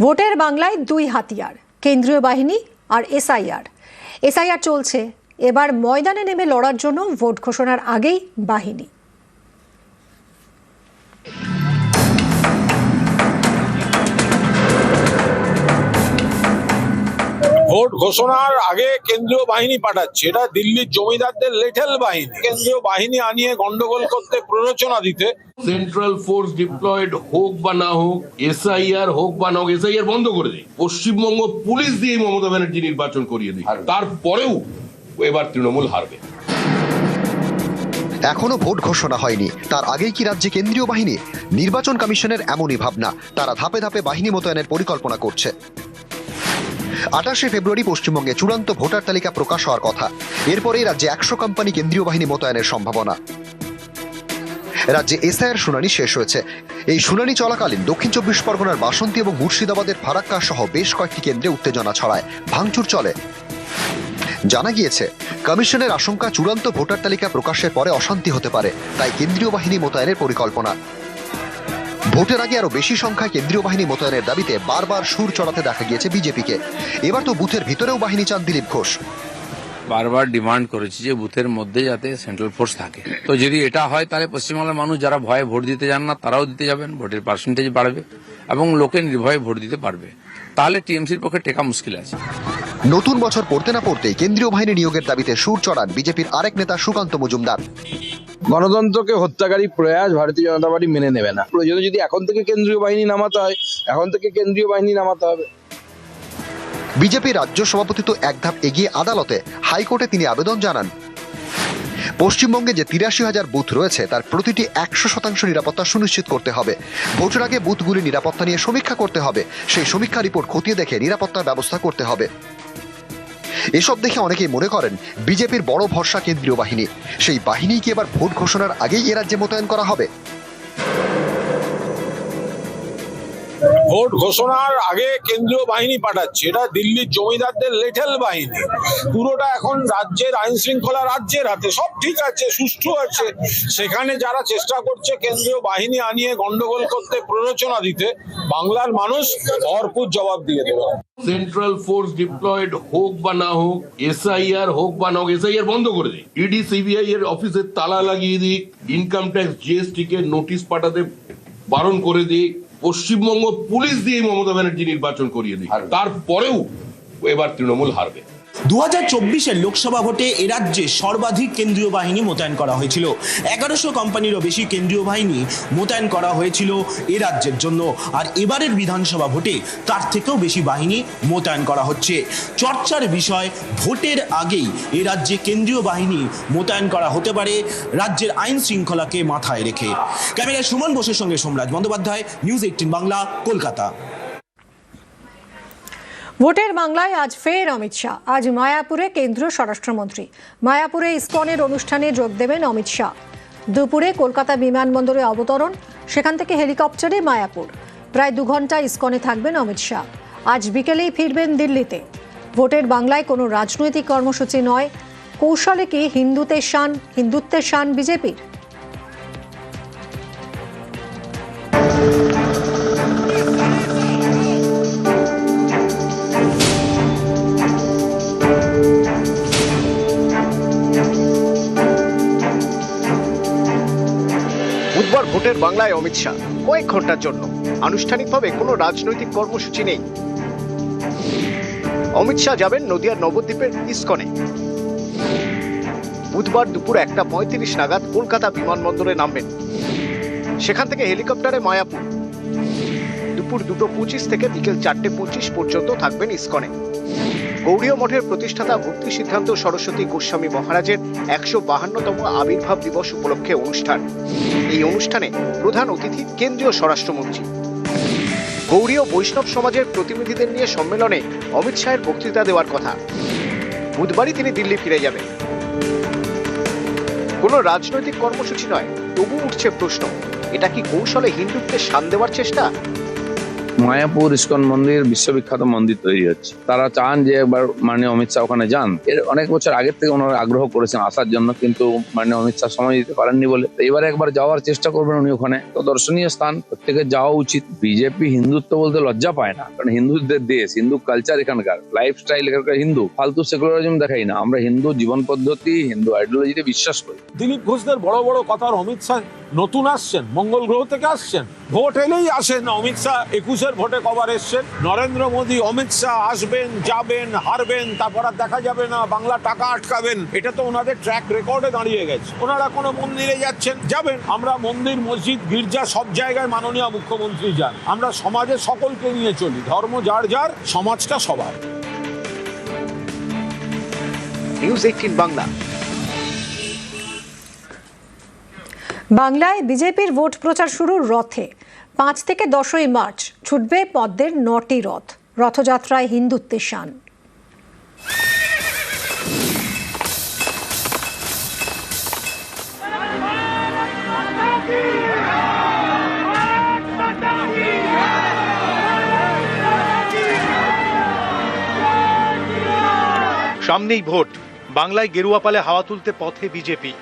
ভোটের বাংলায় দুই হাতিয়ার, কেন্দ্রীয় বাহিনী আর এসআইআর। এসআইআর চলছে। এবার ময়দানে নেমে লড়ার জন্য ভোট ঘোষণার আগেই বাহিনী। ভোট ঘোষণার আগে কেন্দ্রীয় বাহিনী পাঠাচ্ছে। এটা দিল্লির জমিদারদের লেঠেল বাহিনী। কেন্দ্রীয় বাহিনী আনিয়ে গন্ডগোল করতে প্ররোচনা দিতে। সেন্ট্রাল ফোর্স ডিপ্লয়েড হোক বা না হোক এসআইআর হোক বা না হোক এসআইআর বন্ধ করে দিই পশ্চিমবঙ্গ পুলিশ দিয়ে মমতা ব্যানার্জি নির্বাচন করিয়ে দিই তারপরেও এবার তৃণমূল হারবে। এখনও ভোট ঘোষণা হয়নি। তার আগেই কি রাজ্যে কেন্দ্রীয় বাহিনী? নির্বাচন কমিশনের এমনই ভাবনা। তারা ধাপে ধাপে বাহিনী মোতায়েনের পরিকল্পনা করছে। আঠাশে ফেব্রুয়ারি পশ্চিমবঙ্গে চূড়ান্ত ভোটার তালিকা প্রকাশ হওয়ার কথা। এরপরেই রাজ্যে একশো কোম্পানি কেন্দ্রীয় বাহিনী মোতায়েনের সম্ভাবনা। রাজ্যে এসআইয়ের শুনানি শেষ হয়েছে। এই শুনানি চলাকালীন দক্ষিণ চব্বিশ পরগনার বাসন্তী এবং মুর্শিদাবাদের ফারাক্কা সহ বেশ কয়েকটি কেন্দ্রে উত্তেজনা ছড়ায়, ভাঙচুর চলে। জানা গিয়েছে, কমিশনের আশঙ্কা চূড়ান্ত ভোটার তালিকা প্রকাশের পরে অশান্তি হতে পারে, তাই কেন্দ্রীয় বাহিনী মোতায়েনের পরিকল্পনা। ভোটের আগে আরও বেশি সংখ্যায় কেন্দ্রীয় বাহিনী মোতায়েনের দাবিতে বারবার সুর চড়াতে দেখা গিয়েছে বিজেপিকে। এবার তো বুথের ভিতরেও বাহিনী চান দিলীপ ঘোষ। বারবার ডিমান্ড করেছি যে বুথের মধ্যে যাতে সেন্ট্রাল ফোর্স থাকে। তো যদি এটা হয় তাহলে পশ্চিমবাংলার মানুষ যারা ভয়ে ভোট দিতে যান না তারাও দিতে যাবেন ভোটের পার্সেন্টেজ বাড়বে এবং লোকে নির্ভয়ে ভোট দিতে পারবে। তাহলে টিএমসির পক্ষে টেকা মুশকিল আছে। নতুন বছর পড়তে না পড়তেই কেন্দ্রীয় বাহিনী নিয়োগের দাবিতে সুর চড়ান বিজেপির আরেক নেতা সুকান্ত মজুমদার। গণতন্ত্রকে হত্যাকারী প্রয়াস ভারতীয় জনতা পার্টি মেনে নেবে না। প্রয়োজনে যদি এখন থেকে কেন্দ্রীয় বাহিনী নামাতে হয়, এখন থেকে কেন্দ্রীয় বাহিনী নামাতে হবে। বিজেপি রাজ্য সভাপতি তো এক ধাপ এগিয়ে আদালতে হাইকোর্টে তিনি আবেদন জানান। পশ্চিমবঙ্গে যে তিরাশি হাজার বুথ রয়েছে, তার প্রতিটি একশো শতাংশ নিরাপত্তা সুনিশ্চিত করতে হবে। ভোটের আগে বুথগুলি নিরাপত্তা নিয়ে সমীক্ষা করতে হবে। সেই সমীক্ষা রিপোর্ট খতিয়ে দেখে নিরাপত্তার ব্যবস্থা করতে হবে। এসব দেখে অনেকেই মনে করেন বিজেপির বড় ভরসা কেন্দ্রীয় বাহিনী। সেই বাহিনীকে এবার ভোট ঘোষণার আগেই এ রাজ্যে মোতায়েন করা হবে। ভোট ঘোষণার আগে কেন্দ্রীয় বাহিনী পাঠাচ্ছে। এটা দিল্লির জমিদারদের লেঠেল বাহিনী। পুরোটা এখন রাজ্যের আইন শৃঙ্খলা রাজ্যের হাতে। সব ঠিক আছে, সুষ্ঠু আছে। সেখানে যারা চেষ্টা করছে কেন্দ্রীয় বাহিনী আনিয়ে গন্ডগোল করতে, প্ররোচনা দিতে, বাংলার মানুষ ভরপুর জবাব দিয়ে দেবে। সেন্ট্রাল ফোর্স ডিপ্লয়েড হোক বা না হোক এসআইআর হোক বা না হোক এসআইআর বন্ধ করে দিই ইডি সিবিআই এর অফিসে তালা লাগিয়ে দিই ইনকাম ট্যাক্স জিএসটি কে নোটিশ পাঠাতে বারণ করে দিই পশ্চিমবঙ্গ পুলিশ দিয়ে মমতা ব্যানার্জি নির্বাচন করিয়ে দিই তারপরেও এবার তৃণমূল হারবে। দু হাজার চব্বিশের লোকসভা ভোটে এ রাজ্যে সর্বাধিক কেন্দ্রীয় বাহিনী মোতায়েন করা হয়েছিল। এগারোশো কোম্পানিরও বেশি কেন্দ্রীয় বাহিনী মোতায়েন করা হয়েছিল এ রাজ্যের জন্য। আর এবারের বিধানসভা ভোটে তার থেকেও বেশি বাহিনী মোতায়েন করা হচ্ছে। চর্চার বিষয়, ভোটের আগেই এ রাজ্যে কেন্দ্রীয় বাহিনী মোতায়েন করা হতে পারে রাজ্যের আইন শৃঙ্খলাকে মাথায় রেখে। ক্যামেরায় সুমন বোসের সঙ্গে সোমরাজ বন্দ্যোপাধ্যায়, নিউজ এইটিন বাংলা, কলকাতা। ভোটের বাংলায় আজ ফের অমিত শাহ। আজ মায়াপুরে কেন্দ্রীয় স্বরাষ্ট্রমন্ত্রী। মায়াপুরে ইসকনের অনুষ্ঠানে যোগ দেবেন অমিত শাহ। দুপুরে কলকাতা বিমানবন্দরে অবতরণ, সেখান থেকে হেলিকপ্টারে মায়াপুর। প্রায় দু ঘণ্টা ইসকনে থাকবেন অমিত শাহ। আজ বিকেলেই ফিরবেন দিল্লিতে। ভোটের বাংলায় কোনো রাজনৈতিক কর্মসূচি নয়। কৌশলে কি হিন্দুতে শান হিন্দুত্বের শান বিজেপির? বুধবার ভোটের বাংলায় অমিত শাহ। কয়েক ঘণ্টার জন্য। আনুষ্ঠানিকভাবে কোনো রাজনৈতিক কর্মসূচি নেই। অমিত শাহ যাবেন নদিয়ার নবদ্বীপের ইস্কনে। বুধবার দুপুর একটা পঁয়ত্রিশ নাগাদ কলকাতা বিমানবন্দরে নামবেন। সেখান থেকে হেলিকপ্টারে মায়াপুর। দুপুর দুটো পঁচিশ থেকে বিকেল চারটে পঁচিশ পর্যন্ত থাকবেন ইস্কনে। গৌড়ীয় মঠের প্রতিষ্ঠাতা ভক্তি সিদ্ধান্ত সরস্বতী গোস্বামী মহারাজের একশো বাহান্নতম আবির্ভাব দিবস উপলক্ষে অনুষ্ঠান। এই অনুষ্ঠানে প্রধান অতিথি কেন্দ্রীয় স্বরাষ্ট্রমন্ত্রী। গৌড়ীয় বৈষ্ণব সমাজের প্রতিনিধিদের নিয়ে সম্মেলনে অমিত শাহের বক্তৃতা দেওয়ার কথা। বুধবারই তিনি দিল্লি ফিরে যাবেন। কোনো রাজনৈতিক কর্মসূচি নয়, তবু উঠছে প্রশ্ন, এটা কি কৌশলে হিন্দুত্বের শান দেওয়ার চেষ্টা? মায়াপুর ইস্কন মন্দির বিশ্ববিখ্যাত মন্দির তৈরি হচ্ছে। তারা চান যে একবার মানে অমিত শাহ ওখানে যান। এর অনেক বছর আগের থেকে ওনারা আগ্রহ করেছেন আসার জন্য, কিন্তু মানে অমিত শাহ সময় দিতে পারেননি বলে। এবারে একবার যাওয়ার চেষ্টা করবেন উনি ওখানে। তো দর্শনীয় স্থান প্রত্যেকের যাওয়া উচিত। বিজেপি হিন্দুত্ব বলতে লজ্জা পায় না, কারণ হিন্দুদের দেশ, হিন্দু কালচার এখানকার। লাইফস্টাইল এখানকার হিন্দু। ফালতু সেকুলারিজম দেখাই না। আমরা হিন্দু জীবন পদ্ধতি, হিন্দু আইডিওলজিতে বিশ্বাস করি। দিলীপ ঘোষদের বড় বড় কথার অমিত শাহ নতুন আসছেন, মঙ্গল গ্রহ থেকে আসছেন। ভোট এলেই আসেন অমিত শাহ, একুশের ভোটে কবার এসছেন। নরেন্দ্র মোদী, অমিত শাহ আসবেন, যাবেন, হারবেন, তারপর আর দেখা যাবে না, বাংলা টাকা আটকাবেন। এটা তো ওনাদের ট্র্যাক রেকর্ডে দাঁড়িয়ে গেছে। ওনারা কোনো মন্দিরে যাচ্ছেন, যাবেন। আমরা মন্দির, মসজিদ, গির্জা সব জায়গায় মাননীয় মুখ্যমন্ত্রী যান। আমরা সমাজে সকলকে নিয়ে চলি। ধর্ম যার যার, সমাজটা সবার। নিউজ এইটিন বাংলা বাংলায় বিজেপির ভোট প্রচার শুরু রথে। পাঁচ থেকে দশই মার্চ ছুটবে পদ্মের নটি রথ। রথযাত্রায় হিন্দুত্বের শান। সামনেই ভোট। বাংলায় গেরুয়া পালে হাওয়া তুলতে পথে বিজেপি।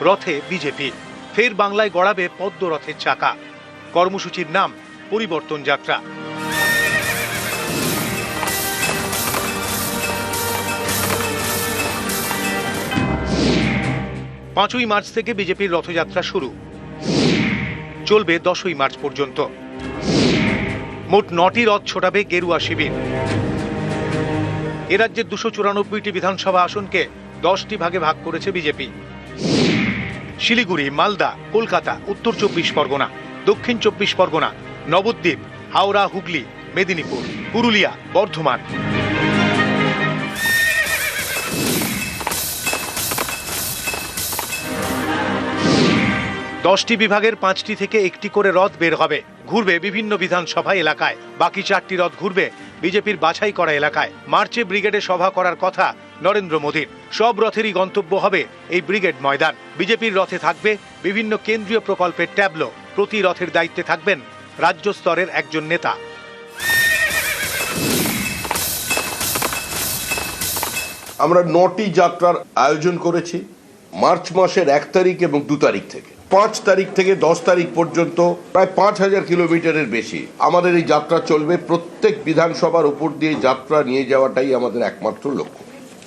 রথে বিজেপি। ফের বাংলায় গড়াবে পদ্মরথের চাকা। কর্মসূচির নাম, পরিবর্তন যাত্রা। পাঁচই মার্চ থেকে বিজেপির রথযাত্রা শুরু। চলবে দশই মার্চ পর্যন্ত। মোট নটি রথ ছোটাবে গেরুয়া শিবির। এ রাজ্যের দুশো চুরানব্বইটি বিধানসভা আসনকে দশটি ভাগে ভাগ করেছে বিজেপি। শিলিগুড়ি, মালদা, কলকাতা, উত্তর চব্বিশ পরগনা, দক্ষিণ চব্বিশ পরগনা, নবদ্বীপ, হাওড়া, হুগলি, মেদিনীপুর, পুরুলিয়া, বর্ধমান। দশটি বিভাগের পাঁচটি থেকে একটি করে রথ বের হবে। ঘুরবে বিভিন্ন বিধানসভা এলাকায়। বাকি চারটি রথ ঘুরবে বিজেপির বাছাই করা এলাকায়। মার্চে ব্রিগেডে সভা করার কথা নরেন্দ্র মোদীর। সব রথেরই গন্তব্য হবে এই ব্রিগেড ময়দান। বিজেপির রথে থাকবে বিভিন্ন কেন্দ্রীয় প্রকল্পের ট্যাবলো। প্রতি রথের দায়িত্বে থাকবেন রাজ্য স্তরের একজন নেতা। আমরা নটি যাত্রার আয়োজন করেছি। মার্চ মাসের এক তারিখ এবং দু তারিখ থেকে। পাঁচ তারিখ থেকে দশ তারিখ পর্যন্ত প্রায় পাঁচ হাজার কিলোমিটারের বেশি আমাদের এই যাত্রা চলবে। প্রত্যেক বিধানসভার উপর দিয়ে যাত্রা নিয়ে যাওয়াটাই আমাদের একমাত্র লক্ষ্য।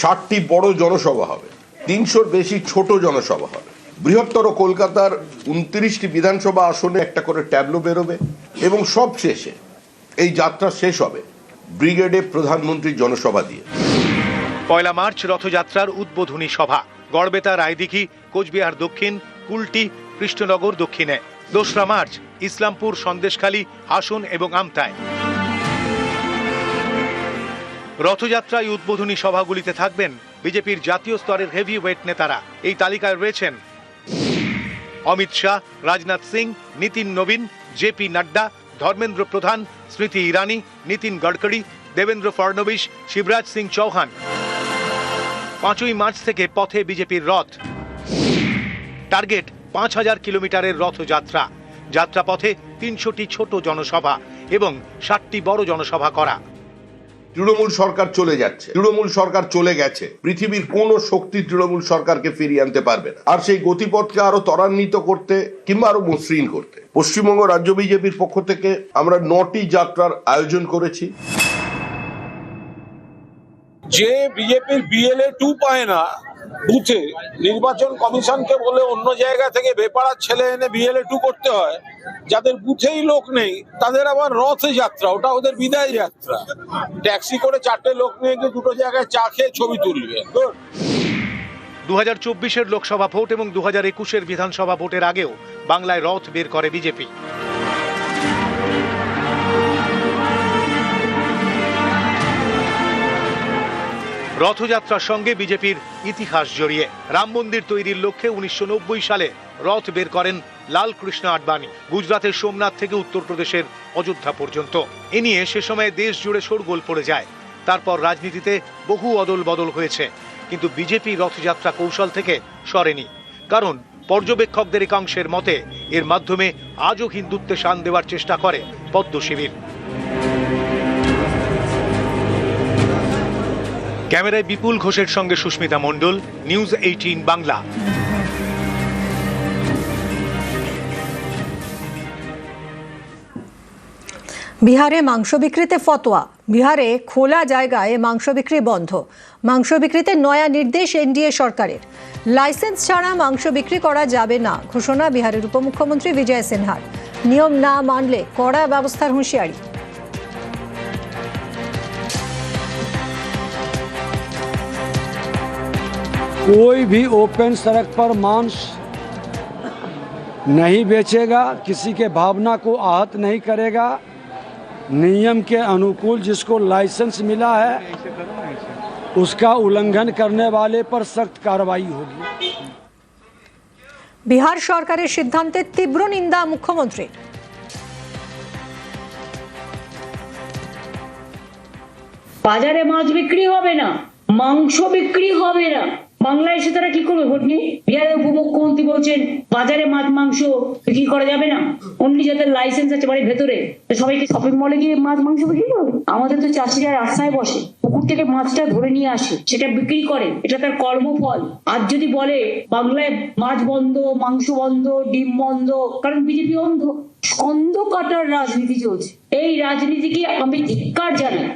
ষাটটি বড় জনসভা হবে, তিনশোর বেশি ছোট জনসভা হবে। বৃহত্তর কলকাতার উনত্রিশটি বিধানসভা আসনে একটা করে ট্যাবলো বেরোবে এবং সব শেষে এই যাত্রা শেষ হবে ব্রিগেডে প্রধানমন্ত্রীর জনসভা দিয়ে। পয়লা মার্চ রথযাত্রার উদ্বোধনী সভা। গড়বেতা, রায়দিঘি, কোচবিহার দক্ষিণ, কুলটি, কৃষ্ণনগর দক্ষিণে। দোসরা মার্চ, ইসলামপুর, সন্দেশখালী আসন এবং আমতায় রথযাত্রায় উদ্বোধনী সভাগুলিতে থাকবেন বিজেপির জাতীয় স্তরের হেভি ওয়েট নেতারা। এই তালিকায় রয়েছেন অমিত শাহ, রাজনাথ সিং, নীতিন নবীন জেপি নাড্ডা, ধর্মেন্দ্র প্রধান, স্মৃতি ইরানি, নীতিন গডকরি দেবেন্দ্র ফডনবিস শিবরাজ সিং চৌহান। পাঁচই মার্চ থেকে পথে বিজেপির রথ। টার্গেট পাঁচ হাজার কিলোমিটারের রথযাত্রা। যাত্রাপথে তিনশোটি ছোট জনসভা এবং ষাটটি বড় জনসভা করা। তৃণমূল সরকার চলে যাচ্ছে। তৃণমূল সরকার চলে গেছে। পৃথিবীর কোন শক্তি তৃণমূল সরকারকে ফিরিয়ে আনতে পারবে না। আর সেই গতিপথকে আরও ত্বরান্বিত করতে কিংবা আরও মসৃণ করতে। পশ্চিমবঙ্গ রাজ্য বিজেপির পক্ষ থেকে আমরা নটি যাত্রার আয়োজন করেছি। যে বিজেপির বিএলএ টু পায় না বুথে, নির্বাচন কমিশনকে বলে অন্য জায়গা থেকে বেপাড়ার ছেলে এনে বিএলএ টু করতে হয়, যাদের বুথেই লোক নেই, তাদের আবার রথে যাত্রা, ওটা ওদের বিদায় যাত্রা। ট্যাক্সি করে চারটে লোক নিয়ে গিয়ে দুটো জায়গায় চা খেয়ে ছবি তুলবে। দু হাজার চব্বিশের লোকসভা ভোট এবং দু হাজার একুশের বিধানসভা ভোটের আগেও বাংলায় রথ বের করে বিজেপি। রথযাত্রার সঙ্গে বিজেপির ইতিহাস জড়িয়ে। রাম মন্দির তৈরির লক্ষ্যে উনিশশো নব্বই সালে রথ বের করেন লালকৃষ্ণ আডবাণী গুজরাতের সোমনাথ থেকে উত্তরপ্রদেশের অযোধ্যা পর্যন্ত। এ নিয়ে সে সময় দেশ জুড়ে শোরগোল পড়ে যায়। তারপর রাজনীতিতে বহু অদল বদল হয়েছে। কিন্তু বিজেপি রথযাত্রা কৌশল থেকে সরেনি। কারণ পর্যবেক্ষকদের একাংশের মতে, এর মাধ্যমে আজও হিন্দুত্বে শান দেওয়ার চেষ্টা করে পদ্ম শিবির ক্যামেরায় বিপুল ঘোষের সঙ্গে সুস্মিতা মণ্ডল, নিউজ এইটিন বাংলা। বিহারে মাংস বিক্রিতে ফতোয়া। বিহারে খোলা জায়গায় মাংস বিক্রি বন্ধ। মাংস বিক্রিতে নয়া নির্দেশ এনডিএ সরকারের। লাইসেন্স ছাড়া মাংস বিক্রি করা যাবে না, ঘোষণা বিহারের উপমুখ্যমন্ত্রী বিজয় সিনহার। নিয়ম না মানলে কড়া ব্যবস্থার হুঁশিয়ারি। कोई भी ओपन सड़क पर मांस नहीं बेचेगा किसी के भावना को आहत नहीं करेगा नियम के अनुकूल जिसको लाइसेंस मिला है उसका उल्लंघन करने वाले पर सख्त कार्रवाई होगी বিহার সরকারের সিদ্ধান্তের তীব্র নিন্দা মুখ্যমন্ত্রী বাজারে মাছ বিক্রি হবে না মাংস বিক্রি হবে না বাংলায় এসে তারা কি করবে ভোট নিয়ে বিহারের উপমুখ্যমন্ত্রী বলছেন, বাজারে মাছ, মাংস বিক্রি করা যাবে না। অনলি যাদের লাইসেন্স আছে বাড়ির ভেতরে সবাইকে শপিং মলে গিয়ে মাছ, মাংস বিক্রি করবে? আমাদের তো চাষিরা রাস্তায় বসে, পুকুর থেকে মাছটা ধরে নিয়ে আসে, সেটা বিক্রি করে, এটা তার কর্মফল। আর যদি বলে, বাংলায় মাছ বন্ধ, মাংস বন্ধ, ডিম বন্ধ, কারণ বিজেপি অন্ধ স্কন্দ কাটার রাজনীতি চলছে। এই রাজনীতিকে আমি ধিক্কার জানাই?